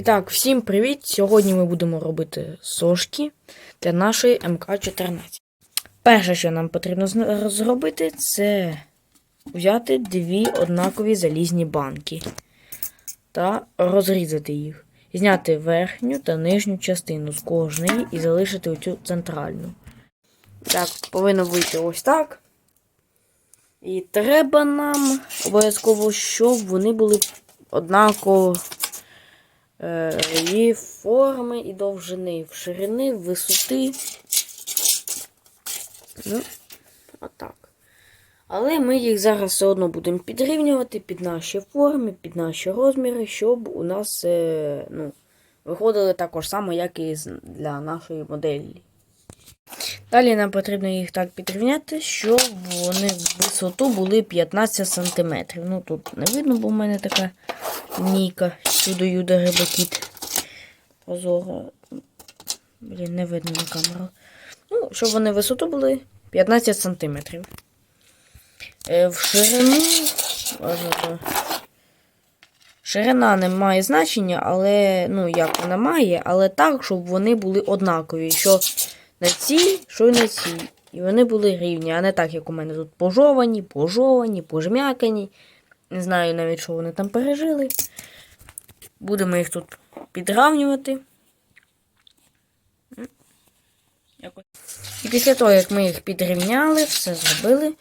І так, всім привіт! Сьогодні ми будемо робити сошки для нашої МК-14. Перше, що нам потрібно зробити, це взяти дві однакові залізні банки та розрізати їх. Зняти верхню та нижню частину з кожної і залишити оцю центральну. Так, повинно вийти ось так. І треба нам обов'язково, щоб вони були однаково е, і форми, і довжини, в ширини, в висоти. Ну, отак. Але ми їх зараз все одно будемо підрівнювати під наші форми, під наші розміри, щоб у нас е, ну, виходили також само, як і для нашої моделі. Далі нам потрібно їх так підрівняти, щоб вони в висоту були 15 см. Ну тут не видно, бо в мене така Ніка, чудо юда рибакіт. Позора. Блін, не видно на камеру. Ну, щоб вони висоту були 15 см. Е, в ширину. ото. Ширина не має значення, але, ну, як вона має, але так, щоб вони були однакові. Що на цій, що й на цій. І вони були рівні, а не так, як у мене тут пожовані, пожовані, пожмякані. Не знаю навіть, що вони там пережили. Будемо їх тут підравнювати. І після того, як ми їх підрівняли, все зробили,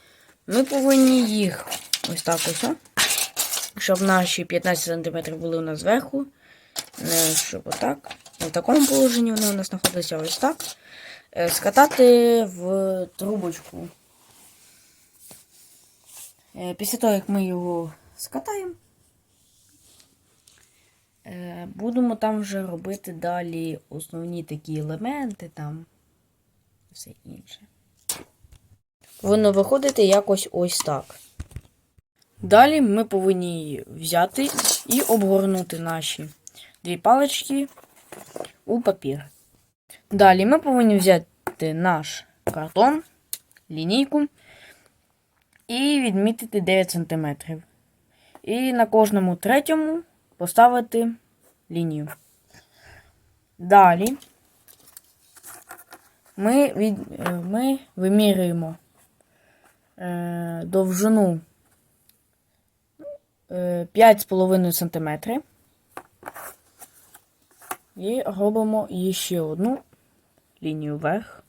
ми повинні їх ось так ось, щоб наші 15 см були у нас зверху. Не щоб отак. В такому положенні вони у нас знаходяться ось так. Е, Скатати в трубочку. Е, Після того, як ми його скатаємо, е, будемо там вже робити далі основні такі елементи, там все інше. Повинно виходити якось ось так. Далі ми повинні її взяти і обгорнути наші дві палички у папір. Далі ми повинні взяти наш картон, лінійку і відмітити 9 см. І на кожному третьому поставити лінію. Далі ми, від, е, ми вимірюємо е, довжину е, 5,5 см. І робимо ще одну лінію вверх.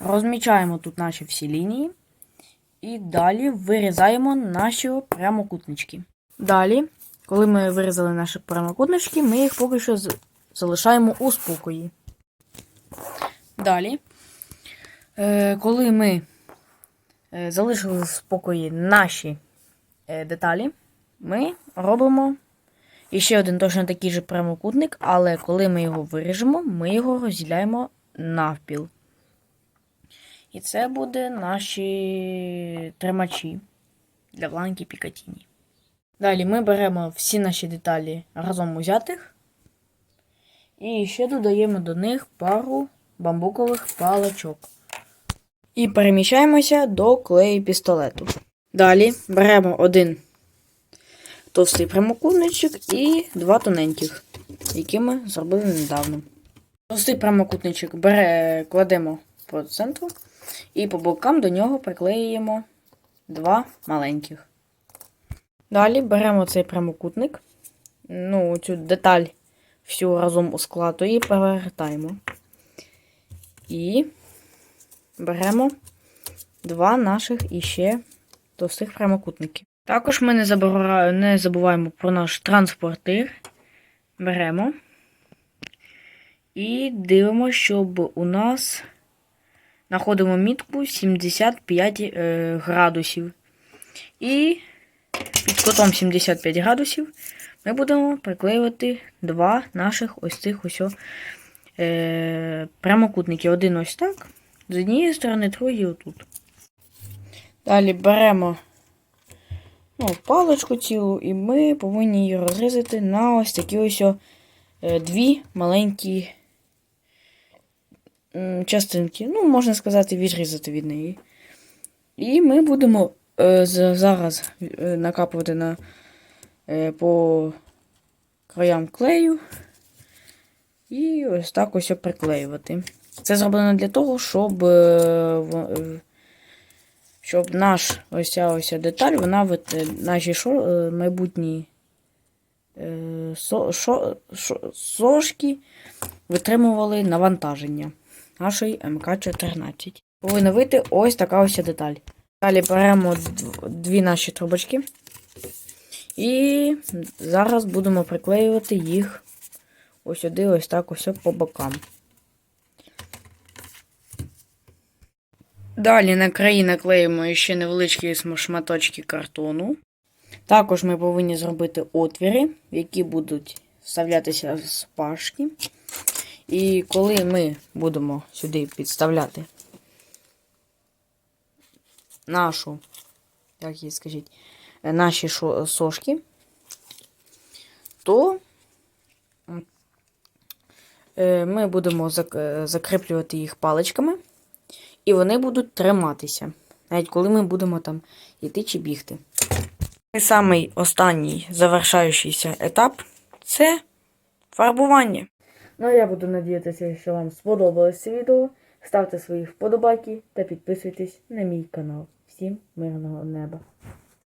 Розмічаємо тут наші всі лінії. І далі вирізаємо наші прямокутнички. Далі, коли ми вирізали наші прямокутнички, ми їх поки що залишаємо у спокої. Далі, е, коли ми е, залишили в спокої наші е, деталі, ми робимо ще один точно такий же прямокутник, але коли ми його виріжемо, ми його розділяємо навпіл. І це буде наші тримачі для бланки Пікатіні. Далі ми беремо всі наші деталі разом узятих. І ще додаємо до них пару бамбукових паличок. І переміщаємося до клею пістолету. Далі беремо один товстий прямокутничок і два тоненьких, які ми зробили недавно. Товстий прямокутничок бере, кладемо по центру і по бокам до нього приклеюємо два маленьких. Далі беремо цей прямокутник, ну, цю деталь всю разом у склад і перевертаємо. І беремо два наших іще товстих прямокутники. Також ми не забуваємо про наш транспортир. Беремо і дивимося, щоб у нас знаходимо мітку 75 е, градусів. І під кутом 75 градусів ми будемо приклеювати два наших ось цих ось е, прямокутники. Один ось так, з однієї сторони, другий отут. Далі беремо ну, паличку цілу, і ми повинні її розрізати на ось такі ось о, е, дві маленькі частинки. Ну, можна сказати, відрізати від неї. І ми будемо е, зараз е, накапувати на е, по краям клею. І ось так ось приклеювати. Це зроблено для того, щоб, е, в- е, щоб наш ось ця ось деталь, вона вит- наші шо, майбутні е, со, шо, шо, сошки витримували навантаження нашої МК-14. Повинна вийти ось така ось деталь. Далі беремо дві наші трубочки. І зараз будемо приклеювати їх ось сюди, ось так, ось по бокам. Далі на краї наклеїмо ще невеличкі шматочки картону. Також ми повинні зробити отвіри, які будуть вставлятися з пашки. І коли ми будемо сюди підставляти нашу, як її скажіть, е, наші сошки, то е, ми будемо зак- е, закріплювати їх паличками, і вони будуть триматися, навіть коли ми будемо там йти чи бігти. І самий останній завершаючийся етап це фарбування. Ну, а я буду надіятися, що вам сподобалось це відео. Ставте свої вподобайки та підписуйтесь на мій канал. Всім мирного неба!